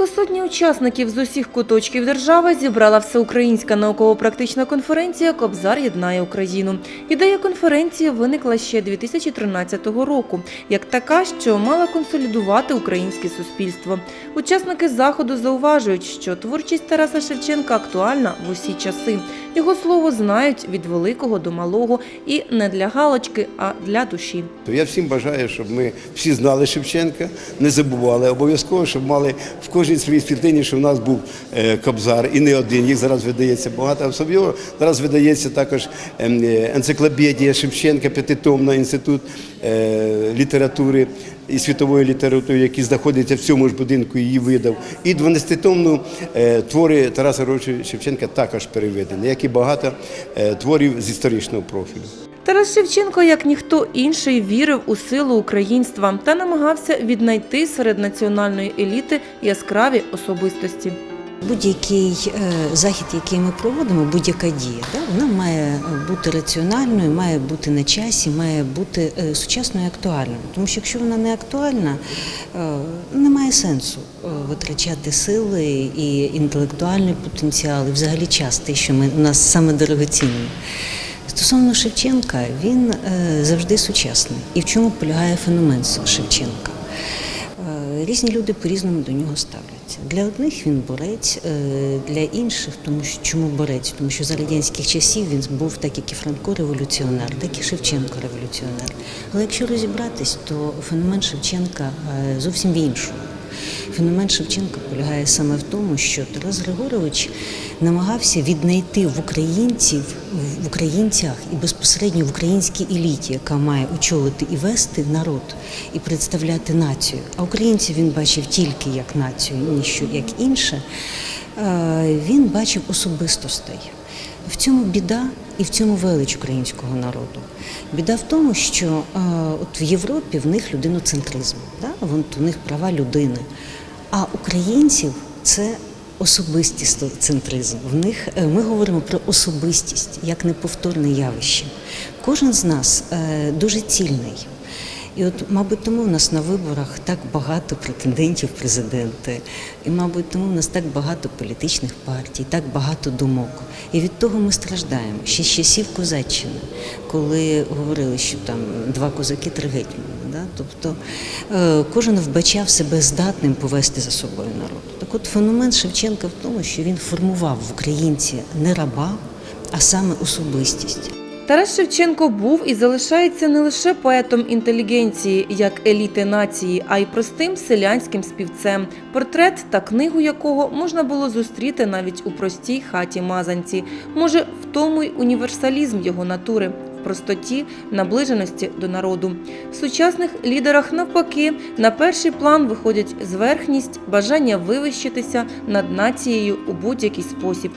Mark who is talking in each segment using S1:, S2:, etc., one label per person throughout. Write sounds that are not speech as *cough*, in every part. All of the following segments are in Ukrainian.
S1: Близько сотні учасників з усіх куточків держави зібрала всеукраїнська науково-практична конференція Кобзар єднає Україну. Ідея конференції виникла ще 2013 року, як така, що мала консолідувати українське суспільство. Учасники заходу зауважують, що творчість Тараса Шевченка актуальна в усі часи. Його слово знають від великого до малого і не для галочки, а для душі.
S2: Я всім бажаю, щоб ми всі знали Шевченка, не забували обов'язково, щоб мали в кожній своїй світлині, що в нас був е, кобзар і не один. Їх зараз видається багато. Особливо зараз видається також ем, е, енциклопедія Шевченка, п'ятитомна інститут е, літератури і світової літератури, який знаходиться в цьому ж будинку, її видав. І 12-томну е, твори Тараса Григоровича Шевченка також переведені, як і багато творів з історичного профілю.
S1: Тарас Шевченко, як ніхто інший, вірив у силу українства та намагався віднайти серед національної еліти яскраві особистості.
S3: Будь-який е, захід, який ми проводимо, будь-яка дія, да, вона має бути раціональною, має бути на часі, має бути е, сучасною і актуальною. Тому що якщо вона не актуальна, е, немає сенсу витрачати сили і інтелектуальний потенціал, і взагалі час, те, що ми, у нас саме дорогоцінне. Стосовно Шевченка, він е, завжди сучасний. І в чому полягає феномен Шевченка? Е, Різні люди по-різному до нього ставляться. Для одних він борець, е, для інших, тому що чому борець? Тому що за радянських часів він був так, як і Франко революціонер, так і Шевченко революціонер. Але якщо розібратись, то феномен Шевченка зовсім в іншому. Феномен Шевченка полягає саме в тому, що Тарас Григорович намагався віднайти в українців в українцях і безпосередньо в українській еліті, яка має очолити і вести народ і представляти націю. А українців він бачив тільки як націю, ніщо як інше. Е, Він бачив особистостей. В цьому біда і в цьому велич українського народу. Біда в тому, що е, от в Європі в них людиноцентризм, да? Вон, у них права людини. А українців це особистістоцентризм. В них е, ми говоримо про особистість як неповторне явище. Кожен з нас е, дуже цільний. І от, мабуть, тому в нас на виборах так багато претендентів президенти, і, мабуть, тому в нас так багато політичних партій, так багато думок. І від того ми страждаємо. Ще з часів Козаччини, коли говорили, що там два козаки, три гетьмани. Да? Тобто е, кожен вбачав себе здатним повести за собою народ. Так от феномен Шевченка в тому, що він формував в українці не раба, а саме особистість.
S1: Тарас Шевченко був і залишається не лише поетом інтелігенції, як еліти нації, а й простим селянським співцем, портрет та книгу якого можна було зустріти навіть у простій хаті Мазанці. Може, в тому й універсалізм його натури. в Простоті, наближеності до народу. В сучасних лідерах навпаки на перший план виходять зверхність, бажання вивищитися над нацією у будь-який спосіб.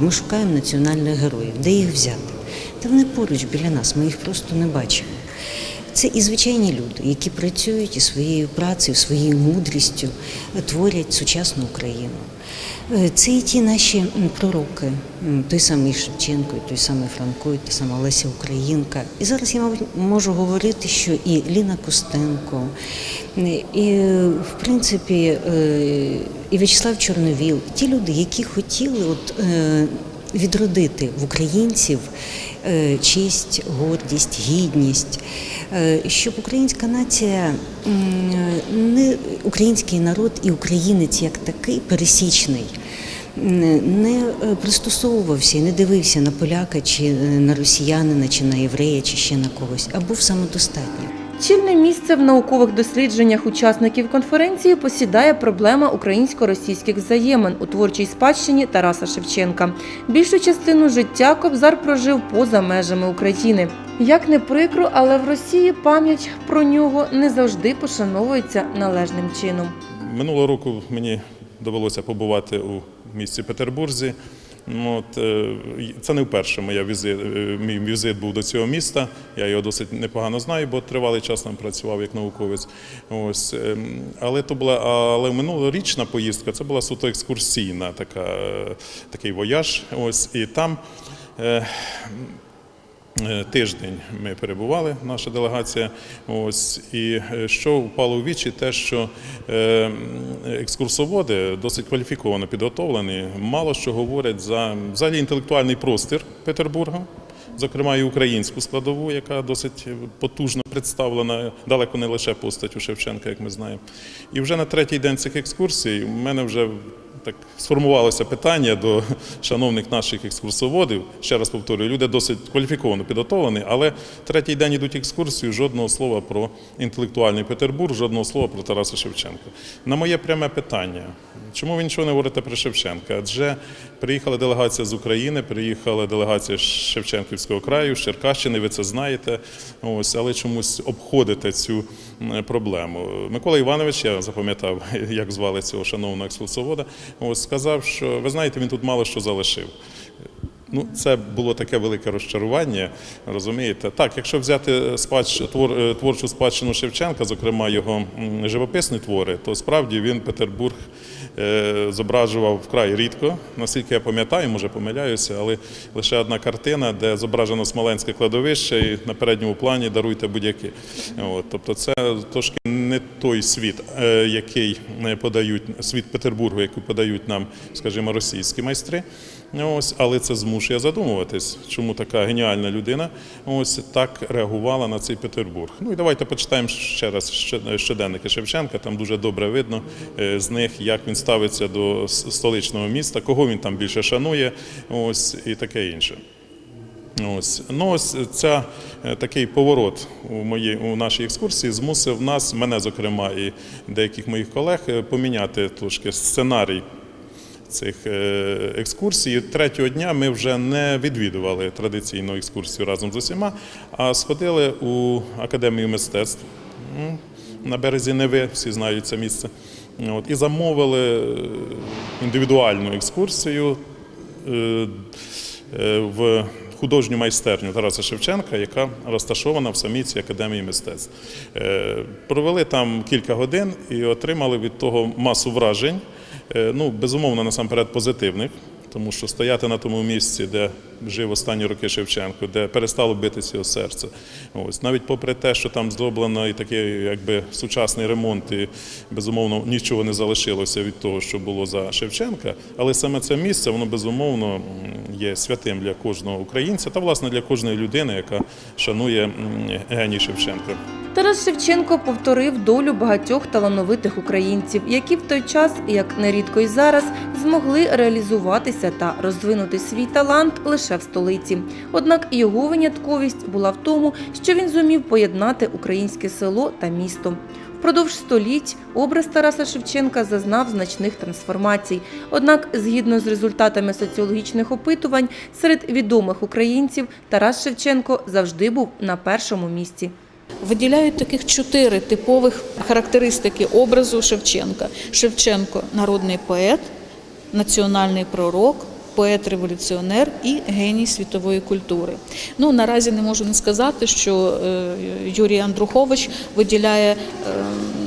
S3: Ми шукаємо національних героїв, де їх взяти. Та вони поруч біля нас, ми їх просто не бачимо. Це і звичайні люди, які працюють і своєю працею, своєю мудрістю творять сучасну Україну. Е, Це і ті наші пророки, той самий Шевченко, той самий Франко, та сама Леся Українка. І зараз я, можу говорити, що і Ліна Костенко, і, в принципі, е, і В'ячеслав Чорновіл, ті люди, які хотіли от, е, відродити в українців е, честь, гордість, гідність, е, щоб українська нація, не український народ і українець як такий пересічний. Не е, пристосовувався і не дивився на поляка чи на росіянина, чи на єврея, чи ще на когось, а був самодостатнім.
S1: Чільне місце в наукових дослідженнях учасників конференції посідає проблема українсько-російських взаємин у творчій спадщині Тараса Шевченка. Більшу частину життя Кобзар прожив поза межами України. Як не прикро, але в Росії пам'ять про нього не завжди пошановується належним чином.
S4: Минулого року мені довелося побувати у місті Петербурзі. Ну, От, е, це не вперше моя візит, е, мій візит був до цього міста. Я його досить непогано знаю, бо тривалий час там працював як науковець. Ось, ем, але то була але минулорічна поїздка це була суто екскурсійна, така, е, такий вояж. Ось, і там Тиждень ми перебували, наша делегація. Ось і е, що впало у вічі, те, що е, екскурсоводи досить кваліфіковано підготовлені, мало що говорять за взагалі інтелектуальний простір Петербурга. Зокрема, і українську складову, яка досить потужно представлена, далеко не лише постаттю Шевченка, як ми знаємо. І вже на третій день цих екскурсій у мене вже так сформувалося питання до шановних наших екскурсоводів. Ще раз повторюю, люди досить кваліфіковано підготовлені, але третій день ідуть екскурсію, жодного слова про інтелектуальний Петербург, жодного слова про Тараса Шевченка. На моє пряме питання, чому ви нічого не говорите про Шевченка? Адже приїхала делегація з України, приїхала делегація з Шевченківського краю, з Черкащини, ви це знаєте. Ось, але чомусь обходите цю проблему. Микола Іванович, я запам'ятав, *laughs* як звали цього шановного екскурсовода, ось сказав, що ви знаєте, він тут мало що залишив. Ну, це було таке велике розчарування, розумієте? Так, якщо взяти спадщ, твор, е, творчу спадщину Шевченка, зокрема його живописні твори, то справді він Петербург е, зображував вкрай рідко. Наскільки я пам'ятаю, може помиляюся, але лише одна картина, де зображено Смоленське кладовище, і на передньому плані даруйте будь-які. Тобто це трошки не той світ, е, який е, подають, світ Петербургу, який подають нам, скажімо, російські майстри. Ось, але це змушує задумуватись, чому така геніальна людина ось так реагувала на цей Петербург. Ну і давайте почитаємо ще раз щоденники Шевченка. Там дуже добре видно е, з них, як він ставиться до столичного міста, кого він там більше шанує, ось і таке інше. Ось ну ось ця е, такий поворот у моїй у нашій екскурсії змусив нас, мене зокрема, і деяких моїх колег е, поміняти трошки сценарій цих е, екскурсій. Третього дня ми вже не відвідували традиційну екскурсію разом з усіма, а сходили у академію мистецтв на березі Неви, всі знають це місце. І замовили е, індивідуальну екскурсію е, в художню майстерню Тараса Шевченка, яка розташована в самій цій академії мистецтв. Провели там кілька годин і отримали від того масу вражень. Е, Ну, безумовно, насамперед позитивних, тому що стояти на тому місці, де жив останні роки Шевченко, де перестало битися його серце. Ось навіть попри те, що там зроблено і такий, якби сучасний ремонт, і безумовно нічого не залишилося від того, що було за Шевченка. Але саме це місце, воно безумовно є святим для кожного українця та власне для кожної людини, яка шанує геній Шевченка.
S1: Тарас Шевченко повторив долю багатьох талановитих українців, які в той час, як нерідко й зараз, змогли реалізуватися та розвинути свій талант лише в столиці. Однак його винятковість була в тому, що він зумів поєднати українське село та місто. Впродовж століть образ Тараса Шевченка зазнав значних трансформацій. Однак, згідно з результатами соціологічних опитувань, серед відомих українців Тарас Шевченко завжди був на першому місці.
S5: Виділяють таких чотири типових характеристики образу Шевченка. Шевченко народний поет, національний пророк, поет-революціонер і геній світової культури. Ну наразі не можу не сказати, що е, Юрій Андрухович виділяє е,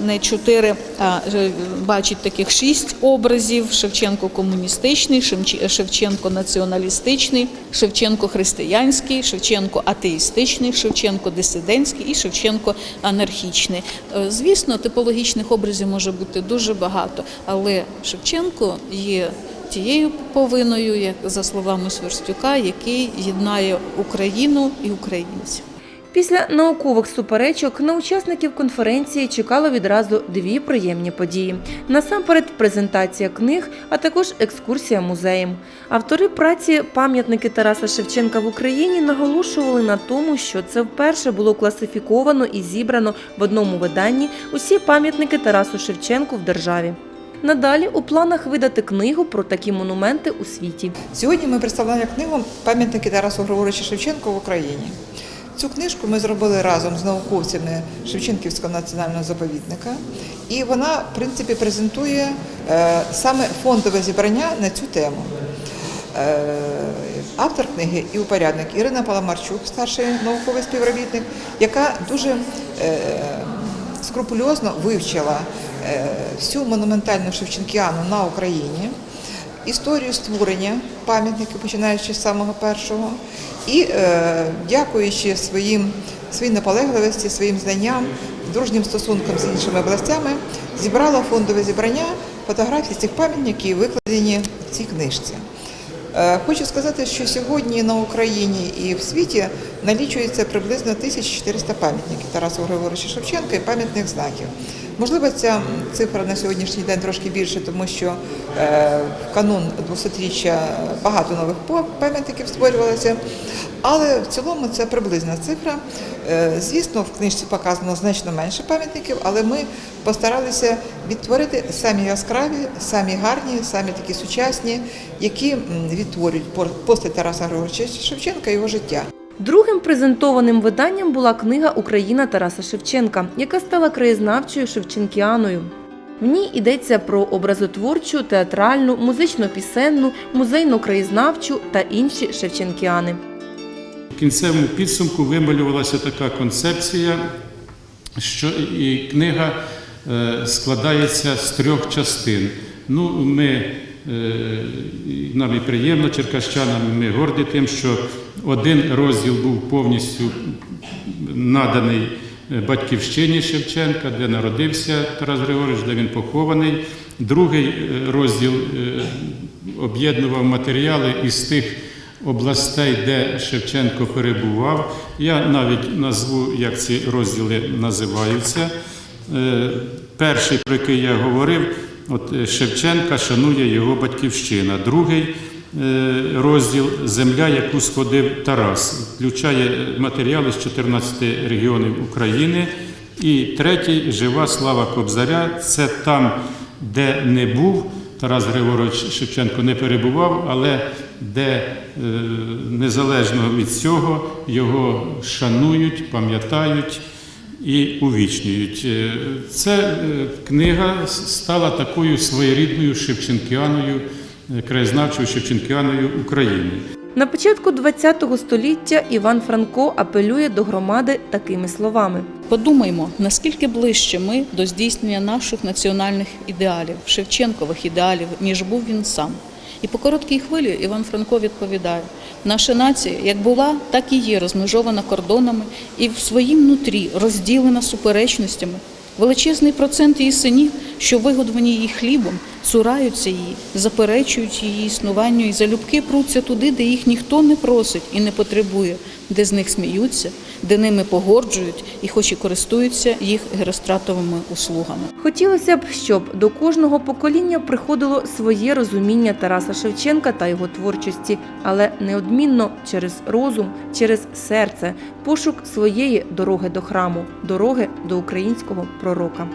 S5: не чотири, а е, бачить таких шість образів: Шевченко комуністичний, Шевченко націоналістичний, Шевченко християнський, Шевченко атеїстичний, Шевченко дисидентський і Шевченко анархічний. Звісно, типологічних образів може бути дуже багато, але Шевченко є тією повинною, як за словами Сверстюка, який єднає Україну і українців.
S1: Після наукових суперечок на учасників конференції чекало відразу дві приємні події: насамперед, презентація книг, а також екскурсія музеєм. Автори праці пам'ятники Тараса Шевченка в Україні наголошували на тому, що це вперше було класифіковано і зібрано в одному виданні усі пам'ятники Тарасу Шевченку в державі. Надалі у планах видати книгу про такі монументи у світі.
S6: Сьогодні ми представляємо книгу Пам'ятники Тарасу Григоровича Шевченка в Україні. Цю книжку ми зробили разом з науковцями Шевченківського національного заповідника, і вона, в принципі, презентує е, саме фондове зібрання на цю тему. Е, Автор книги і упорядник Ірина Паламарчук, старший науковий співробітник, яка дуже е, скрупульозно вивчила всю монументальну Шевченкіану на Україні. історію створення пам'ятників, починаючи з самого першого, і е, дякуючи своїм своїй наполегливості, своїм знанням, дружнім стосункам з іншими областями, зібрала фондове зібрання фотографій цих пам'ятників, викладені в цій книжці. Е, Хочу сказати, що сьогодні на Україні і в світі налічується приблизно 1400 пам'ятників Тарасу Григоровича Шевченка і пам'ятних знаків. Можливо, ця цифра на сьогоднішній день трошки більше, тому що е, в канун 200-річчя багато нових пам'ятників створювалося. Але в цілому це приблизна цифра. Е, Звісно, в книжці показано значно менше пам'ятників, але ми постаралися відтворити самі яскраві, самі гарні, самі такі сучасні, які відтворюють постать Тараса Григоровича Шевченка і його життя.
S1: Другим презентованим виданням була книга Україна Тараса Шевченка, яка стала краєзнавчою шевченкіаною. В ній йдеться про образотворчу, театральну, музично-пісенну, музейно-краєзнавчу та інші шевченкіани.
S7: В кінцевому підсумку вималювалася така концепція, що і книга е, складається з трьох частин. Ну, ми, е, нам і приємно, черкащанам, ми горді тим, що один розділ був повністю наданий е, батьківщині Шевченка, де народився Тарас Григорович, де він похований. Другий е, розділ е, об'єднував матеріали із тих областей, де Шевченко перебував. Я навіть назву, як ці розділи називаються. Перший, про який я говорив, от Шевченка шанує його батьківщина. Другий розділ Земля, яку сходив Тарас, включає матеріали з 14 регіонів України. І третій жива слава Кобзаря. Це там, де не був. Тарас Григорович Шевченко не перебував, але де е, незалежно від цього його шанують, пам'ятають і увічнюють. Е, Ця е, книга стала такою своєрідною шевченкіаною, е, краєзнавчою шевченкіаною України.
S1: На початку ХХ століття Іван Франко апелює до громади такими словами.
S5: Подумаймо, наскільки ближче ми до здійснення наших національних ідеалів, Шевченкових ідеалів, ніж був він сам. І по короткій хвилі Іван Франко відповідає: наша нація як була, так і є розмежована кордонами і в своїм нутрі розділена суперечностями. Величезний процент її синів, що вигодовані її хлібом, цураються її, заперечують її існуванню і залюбки пруться туди, де їх ніхто не просить і не потребує, де з них сміються, де ними погорджують і хоч і користуються їх геростратовими услугами.
S1: Хотілося б, щоб до кожного покоління приходило своє розуміння Тараса Шевченка та його творчості, але неодмінно через розум, через серце, пошук своєї дороги до храму, дороги до українського пророка.